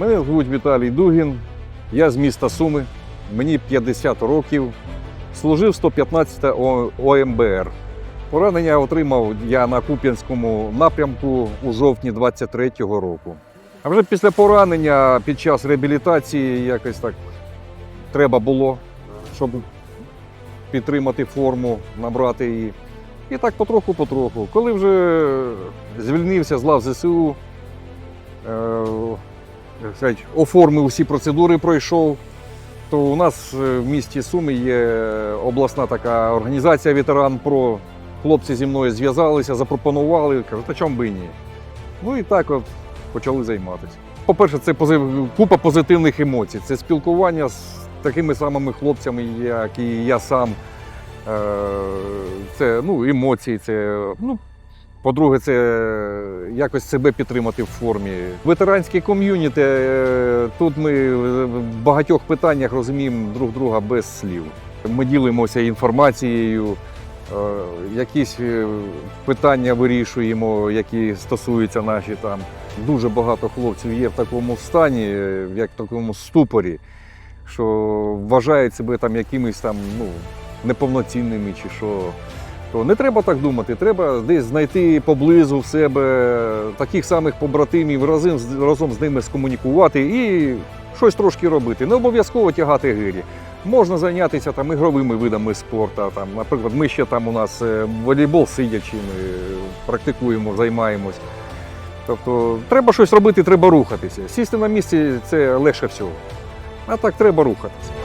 Мене звуть Віталій Дугін, я з міста Суми, мені 50 років, служив 115 О- ОМБР. Поранення отримав я на Куп'янському напрямку у жовтні 23-го року. А вже після поранення під час реабілітації якось так треба було, щоб підтримати форму, набрати її. І так потроху-потроху. Коли вже звільнився з лав ЗСУ, е, сказати, оформив всі процедури, пройшов, то у нас е, в місті Суми є обласна така організація Ветеран Про. Хлопці зі мною зв'язалися, запропонували, кажуть, а чому би ні? Ну і так от почали займатися. По-перше, це позив- купа позитивних емоцій. Це спілкування з такими самими хлопцями, як і я сам. Е, Це ну, емоції, це, ну, по-друге, це якось себе підтримати в формі. Ветеранське ком'юніті, е, тут ми в багатьох питаннях розуміємо друг друга без слів. Ми ділимося інформацією, е, якісь е, питання вирішуємо, які стосуються наші там. Дуже багато хлопців є в такому стані, е, як в такому ступорі, що вважають себе там якимись там ну, неповноцінними чи що. То не треба так думати, треба десь знайти поблизу в себе таких самих побратимів, разом, разом з ними скомунікувати і щось трошки робити. Не обов'язково тягати гирі. Можна зайнятися там ігровими видами спорту. Там, наприклад, ми ще там у нас е, волейбол сидячи, ми практикуємо, займаємось. Тобто треба щось робити, треба рухатися. Сісти на місці це легше всього. А так треба рухатися.